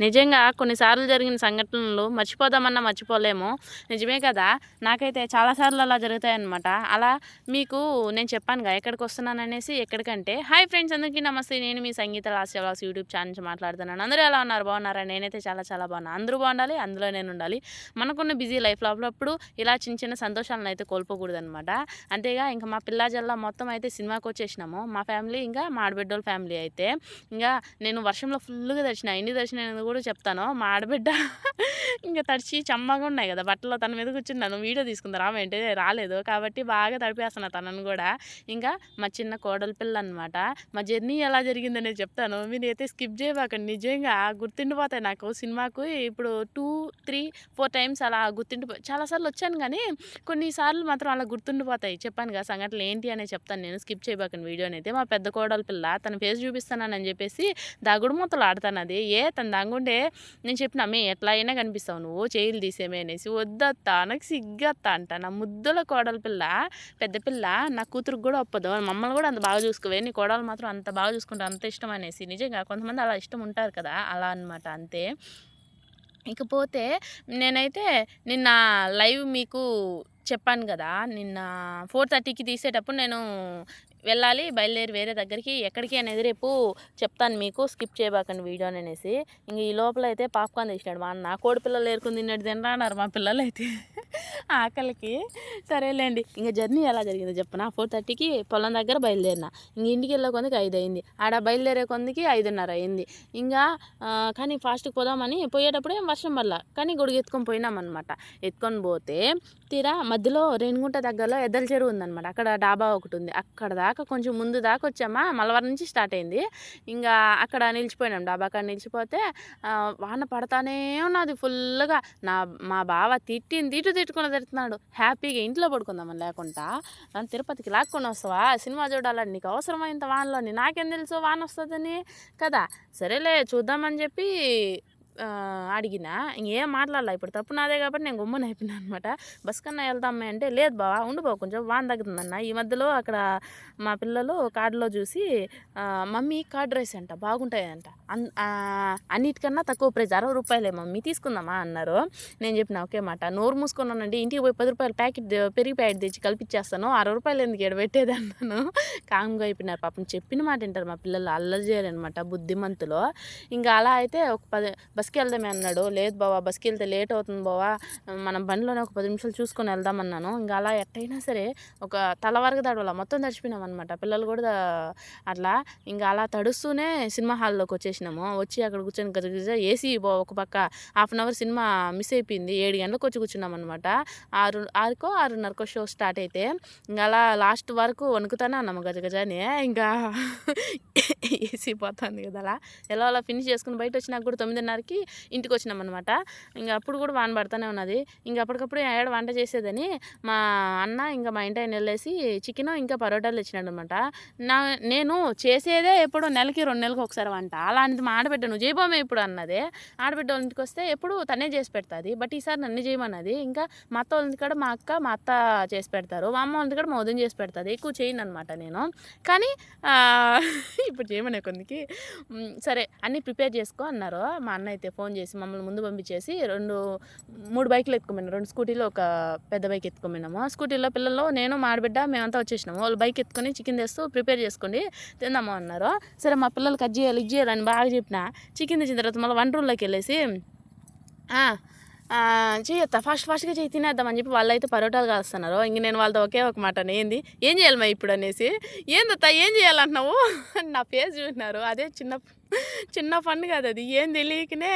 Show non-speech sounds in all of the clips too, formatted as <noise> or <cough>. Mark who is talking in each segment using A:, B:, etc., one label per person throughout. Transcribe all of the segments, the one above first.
A: నిజంగా కొన్నిసార్లు జరిగిన సంఘటనలు మర్చిపోదామన్నా మర్చిపోలేము. నిజమే కదా? నాకైతే చాలాసార్లు అలా జరుగుతాయన్నమాట. అలా మీకు నేను చెప్పానుగా ఎక్కడికి వస్తున్నాను అనేసి ఎక్కడికంటే హాయ్ ఫ్రెండ్స్ అందరికీ నమస్తే. నేను మీ Sangeetha last vlogs YouTube channel నుంచి మాట్లాడుతున్నాను. అందరూ ఎలా ఉన్నారు? బాగున్నారా? నేనైతే చాలా చాలా బాగున్నాను అందరూ బాగుండాలి అందులో నేను ఉండాలి. మనకున్న బిజీ లైఫ్లో అప్పుడప్పుడు ఇలా చిన్న చిన్న సంతోషాలను అయితే కోల్పోకూడదు అనమాట అంతేగా ఇంకా మా పిల్లాజల్లా మొత్తం అయితే సినిమాకి వచ్చేసినాము. మా ఫ్యామిలీ ఇంకా మా ఆడబిడ్డోళ్ళ ఫ్యామిలీ అయితే ఇంకా నేను వర్షంలో ఫుల్గా దర్శన. ఎన్ని దర్శనం కూడా చెప్తాను. మా ఆడబిడ్డ ఇంకా తడిచి చమ్మగా ఉన్నాయి కదా బట్టలు తన మీద కూర్చున్నాను వీడియో తీసుకుందా రామ ఏంటి? రాలేదు. కాబట్టి బాగా తడిపేస్తున్నా తనను కూడా. ఇంకా మా చిన్న కోడలి పిల్ల అనమాట మా జర్నీ ఎలా జరిగిందనే చెప్తాను. మీరు అయితే స్కిప్ చేయబాకండి. నిజంగా గుర్తుండిపోతాయి నాకు సినిమాకు. ఇప్పుడు టూ త్రీ ఫోర్ టైమ్స్ అలా గుర్తుండిపో చాలాసార్లు వచ్చాను కానీ కొన్నిసార్లు మాత్రం అలా గుర్తుండిపోతాయి. చెప్పాను కదా సంఘటనలు ఏంటి అనే చెప్తాను నేను. స్కిప్ చేయబాకండి వీడియోని అయితే మా పెద్ద కోడలి పిల్ల తన ఫేస్ చూపిస్తానని చెప్పేసి దాగుడు మూతలు ఆడతాను అది ఏ తన దాంగు అనుకుంటే నేను చెప్పిన మీ ఎట్లా అయినా కనిపిస్తావు నువ్వు చేయిలు తీసేమే అనేసి. వద్దత్తా నాకు సిగ్గత్తా అంట. నా ముద్దుల కోడల పిల్ల పెద్ద పిల్ల నా కూతురుకు కూడా ఒప్పదు. మమ్మల్ని కూడా అంత బాగా చూసుకోవే నీ కోడలు మాత్రం అంత బాగా చూసుకుంటా అంత ఇష్టం అనేసి. నిజంగా కొంతమంది అలా ఇష్టం ఉంటారు కదా అలా అనమాట అంతే. ఇకపోతే నేనైతే నిన్న లైవ్ మీకు చెప్పాను కదా నిన్న ఫోర్ థర్టీకి తీసేటప్పుడు నేను వెళ్ళాలి బయలుదేరి వేరే దగ్గరికి. ఎక్కడికి అనేది రేపు చెప్తాను మీకు. స్కిప్ చేయబాకండి వీడియో అనేసి. ఇంక ఈ లోపల అయితే పాప్కార్న్ తీసినాడు మా అన్న. కోడి పిల్లలు ఏరుకుని తిన్నాడు తినరాన్నారు మా పిల్లలు అయితే ఆకలికి. సరేలేండి. ఇంకా జర్నీ ఎలా జరిగిందో చెప్పనా? ఫోర్ థర్టీకి పొలం దగ్గర బయలుదేరిన. ఇంక ఇంటికి వెళ్ళే కొందికి ఐదు అయింది ఆడ బయలుదేరే కొందికి ఐదున్నర అయింది. ఇంకా కానీ ఫాస్ట్కి పోదామని పోయేటప్పుడే వర్షం వల్ల కానీ గొడుగు ఎత్తుకొని పోయినామన్నమాట. ఎత్తుకొని పోతే తీరా మధ్యలో రేణిగుంట దగ్గరలో ఎద్దల చెరువు ఉందన్నమాట. అక్కడ డాబా ఒకటి ఉంది. అక్కడ దాకా కొంచెం ముందు దాకా వచ్చామా? మలవరం నుంచి స్టార్ట్ అయింది. ఇంకా అక్కడ నిలిచిపోయినాం. డాబా అక్కడ నిలిచిపోతే వాన పడతానే ఉన్నది ఫుల్గా నా మా బావ తిట్టింది తిట్టు తిట్టుకుని తిడుతున్నాడు. హ్యాపీగా ఇంట్లో పడుకుందామని లేకుండా తిరుపతికి లాక్కొని వస్తావా? సినిమా చూడాలని నీకు అవసరమైంత వానలోని నాకేం తెలుసు వాన వస్తుందని? కదా సరేలే చూద్దామని చెప్పి అడిగిన ఇంకేం మాట్లాడాలి. ఇప్పుడు తప్పు నాదే కాబట్టి నేను గుమ్మని అయిపోయినా అనమాట. బస్ కన్నా వెళ్తామే అంటే లేదు బావా ఉండిపో కొంచెం వాన్ తగ్గుతుందన్న. ఈ మధ్యలో అక్కడ మా పిల్లలు కార్డులో చూసి మమ్మీ కార్డ్ రైస్ అంట బాగుంటాయంట. అన్నిటికన్నా తక్కువ ప్రైజ్ అరవై రూపాయలే మమ్మీ తీసుకుందామా? అన్నారు. నేను చెప్పిన ఒకే మాట నోరు మూసుకున్నానండి ఇంటికి పోయి పది రూపాయలు ప్యాకెట్ పెరిగి ప్యాకెట్ తెచ్చి కల్పించేస్తాను అరవై రూపాయలు ఎందుకు ఎడబెట్టేది? అన్నాను. కామ్గా అయిపోయినారు. పాపం చెప్పిన మాట వింటారు మా పిల్లలు అల్లరి చేయాలన్నమాట బుద్ధిమంతులో. ఇంకా అలా అయితే ఒక పది బస్ బస్కి వెళ్దామే అన్నాడు. లేదు బావా బస్కి వెళ్తే లేట్ అవుతుంది బావా. మనం బండిలోనే ఒక పది నిమిషాలు చూసుకొని వెళ్దామన్నాను ఇంకా అలా ఎట్టయినా సరే ఒక తల వరకు తడవల మొత్తం తడిచిపోయినాం అనమాట పిల్లలు కూడా అట్లా ఇంకా అలా తడుస్తూనే సినిమా హాల్లోకి వచ్చేసినాము. వచ్చి అక్కడ కూర్చొని గజ గజ ఏసీ ఒక పక్క half an hour cinema miss అయిపోయింది. ఏడు గంటలకు వచ్చి కూర్చున్నాం అనమాట ఆరు ఆరుకో ఆరున్నరకో షో స్టార్ట్ అయితే ఇంకా అలా లాస్ట్ వరకు వణుకుతానే అన్నాము గజ గజని. ఇంకా <laughs> ఏసీ పోతుంది కదా అలా ఎలా అలా ఫినిష్ చేసుకుని బయట వచ్చినాక కూడా తొమ్మిదిన్నరకి ఇంటికి వచ్చినాం అనమాట ఇంకా అప్పుడు కూడా వాన పడుతూనే ఉన్నది. ఇంకా అప్పటికప్పుడు ఏడ వంట చేసేదని మా అన్న ఇంకా మా ఇంటి ఆయన వెళ్ళేసి చికెన్ ఇంకా పరోటాలు తెచ్చినాడు అనమాట నా నేను చేసేదే ఎప్పుడో నెలకి రెండు నెలలకు ఒకసారి వంట. అలాంటిది మా ఆడబిడ్డ నువ్వు చేయబోమే ఇప్పుడు అన్నదే. ఆడబిడ్డ ఇంటికి వస్తే ఎప్పుడు తనే చేసి పెడుతుంది. బట్ ఈసారి నన్ను చేయమన్నది. ఇంకా మా అత్త వాళ్ళ కూడా మా అక్క మా అత్త చేసి పెడతారు. మా అమ్మ వాళ్ళ కూడా మా ఉదయం చేసి పెడుతుంది. ఎక్కువ చేయను అనమాట నేను. కానీ <laughs> ఇప్పుడు చేయమనే కొందికి సరే అన్నీ ప్రిపేర్ చేసుకో అన్నారు మా అన్నయ్య అయితే ఫోన్ చేసి మమ్మల్ని ముందు పంపించేసి రెండు మూడు బైకులు ఎత్తుకోమన్నాం రెండు స్కూటీలో ఒక పెద్ద బైక్ ఎత్తుకోమన్నాము స్కూటీలో పిల్లలు నేను మాడబిడ్డ మేమంతా వచ్చేసినాము. వాళ్ళు బైక్ ఎత్తుకొని చికెన్ తెస్తూ ప్రిపేర్ చేసుకోండి తిందాము అన్నారు. సరే మా పిల్లలు కట్ చేయాలి ఇది చేయాలని బాగా చెప్పిన. చికెన్ తెచ్చిన తర్వాత మళ్ళీ వంట రూమ్లోకి వెళ్ళేసి చేయొత్తా ఫాస్ట్ ఫాస్ట్గా చేయి తినేద్దామని చెప్పి వాళ్ళు అయితే పరోటాలు కాస్తున్నారు. ఇంక నేను వాళ్ళతో ఒకే ఒక మాట ఏంది ఏం చేయాలి మా ఇప్పుడు? అనేసి ఏందత్తా ఏం చేయాలంటున్నావు? నా పేరు చూసినారు అదే చిన్న చిన్న ఫండ్ కాదు అది. ఏం తెలియకనే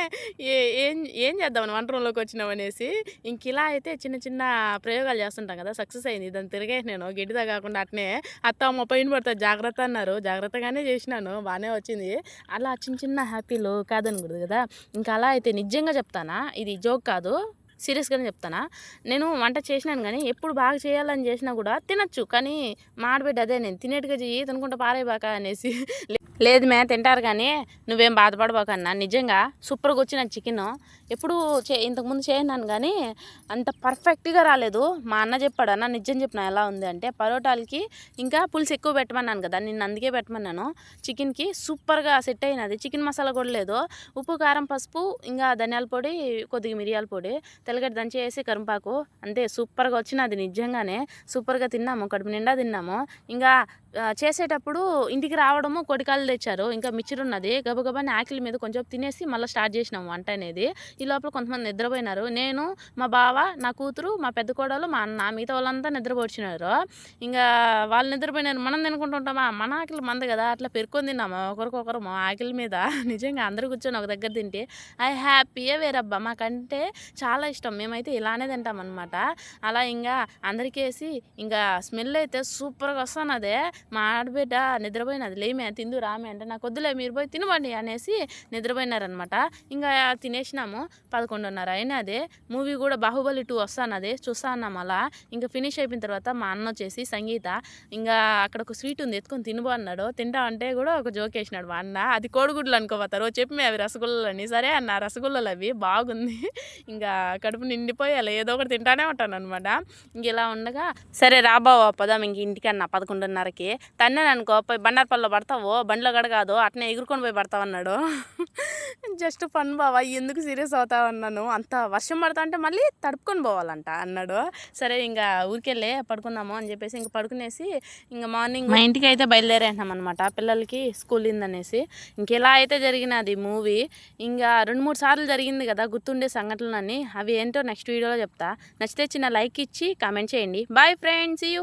A: ఏం ఏం చేద్దామని వంట రూమ్లోకి వచ్చినాం అనేసి ఇంక ఇలా అయితే చిన్న చిన్న ప్రయోగాలు చేస్తుంటాం కదా సక్సెస్ అయింది. దాన్ని తిరిగేసి నేను. గిడ్డిదా కాకుండా అట్నే అత్త అమ్మ పైన పడుతుంది జాగ్రత్త అన్నారు. జాగ్రత్తగానే చేసినాను. బాగానే వచ్చింది. అలా చిన్న చిన్న హ్యాపీలు కాదనకూడదు కదా. ఇంకా అలా అయితే నిజంగా చెప్తానా? ఇది జోక్ కాదు. సీరియస్గానే చెప్తానా? నేను వంట చేసినాను కానీ ఎప్పుడు బాగా చేయాలని చేసినా కూడా తినచ్చు. కానీ మాడబిడ్డ అదే నేను తినేట్టుగా చెయ్యి తినుకుంటా పారేబాక అనేసి. <laughs> లేదు మే తింటారు కానీ నువ్వేం బాధపడబాకన్నా. నిజంగా సూపర్గా వచ్చిన చికెన్. ఎప్పుడు చే ఇంతకుముందు చేయన్నాను కానీ అంత పర్ఫెక్ట్గా రాలేదు. మా అన్న చెప్పాడు అన్న నిజం చెప్పిన ఎలా ఉంది? అంటే పరోటాలకి ఇంకా పులుసు ఎక్కువ పెట్టమన్నాను కదా నిన్ను అందుకే పెట్టమన్నాను. చికెన్కి సూపర్గా సెట్ అయినది. చికెన్ మసాలా కూడా లేదు. ఉప్పు కారం పసుపు ఇంకా ధనియాల పొడి కొద్దిగా మిరియాల పొడి తెల్లగడ్డ దంచేసి కరింపాకు అంతే సూపర్గా వచ్చినది నిజంగానే. సూపర్గా తిన్నాము కడుపు నిండా తిన్నాము. ఇంకా చేసేటప్పుడు ఇంటికి రావడము కొడికాయలు తెచ్చారు. ఇంకా మిక్చర్ ఉన్నది. గబగబాని ఆకిలి మీద కొంచెం తినేసి మళ్ళీ స్టార్ట్ చేసినాము వంట అనేది. ఈ లోపల కొంతమంది నిద్రపోయినారు. నేను మా బావ నా కూతురు మా పెద్ద కోడలు మా అన్న మిగతా వాళ్ళంతా నిద్రపోచ్చినారు ఇంకా వాళ్ళు నిద్రపోయినారు. మనం తినుకుంటుంటామా? మన ఆకలి మంది కదా. అట్లా పెరుకొని తిన్నాము. ఒకరికొకరు మా ఆకలి మీద. <laughs> నిజంగా అందరూ కూర్చొని ఒక దగ్గర తింటే ఐ హ్యాపీయే వేరబ్బా. మాకంటే చాలా ఇష్టం. మేమైతే ఇలానే తింటాం అనమాట అలా ఇంకా అందరికేసి ఇంకా స్మెల్ అయితే సూపర్గా వస్తున్నదే మా ఆడబిడ్డ నిద్రపోయినది లేమే తిందు రామే అంటే నాకు వద్దులే మీరు పోయి తినబండి అనేసి నిద్రపోయినారనమాట ఇంకా తినేసినాము పదకొండున్నర అయినది. మూవీ కూడా బాహుబలి టూ వస్తానది చూస్తా అన్నాం అలా ఇంకా ఫినిష్ అయిపోయిన తర్వాత మా అన్న వచ్చేసి సంగీత ఇంకా అక్కడ ఒక స్వీట్ ఉంది ఎత్తుకొని తినబో అన్నాడు. తింటా అంటే కూడా ఒక జోక్ వేసినాడు మా అన్న. అది కోడిగుడ్లు అనుకోపోతారు చెప్పి అవి రసగుల్లని సరే అన్న రసగుల్లలు అవి బాగుంది. ఇంకా కడుపు నిండిపోయాలి ఏదో ఒకటి తింటానే ఉంటాను అనమాట ఇంక ఇలా ఉండగా సరే రాబావా పదాం ఇంక ఇంటికి అన్న పదకొండున్నరకి. తన్నాను అనుకో పోయి బండారపల్లిలో పడతావు బండిలో గడ కాదు అట్నే ఎగురుకొని పోయి పడతావు అన్నాడు. జస్ట్ ఫన్ బావా ఎందుకు సీరియస్ అవుతావు అన్నాను. అంత వర్షం పడతా అంటే మళ్ళీ తడుపుకొని పోవాలంట అన్నాడు. సరే ఇంకా ఊరికెళ్ళే పడుకుందాము అని చెప్పేసి ఇంక పడుకునేసి ఇంకా మార్నింగ్ మా ఇంటికి అయితే బయలుదేరేంటాం అనమాట పిల్లలకి స్కూల్ ఇందనేసి ఇంకెలా అయితే జరిగినది మూవీ. ఇంకా రెండు మూడు సార్లు జరిగింది కదా గుర్తుండే సంఘటనలని అవి ఏంటో నెక్స్ట్ వీడియోలో చెప్తా. నచ్చితే చిన్న లైక్ ఇచ్చి కామెంట్ చేయండి. Bye friends you.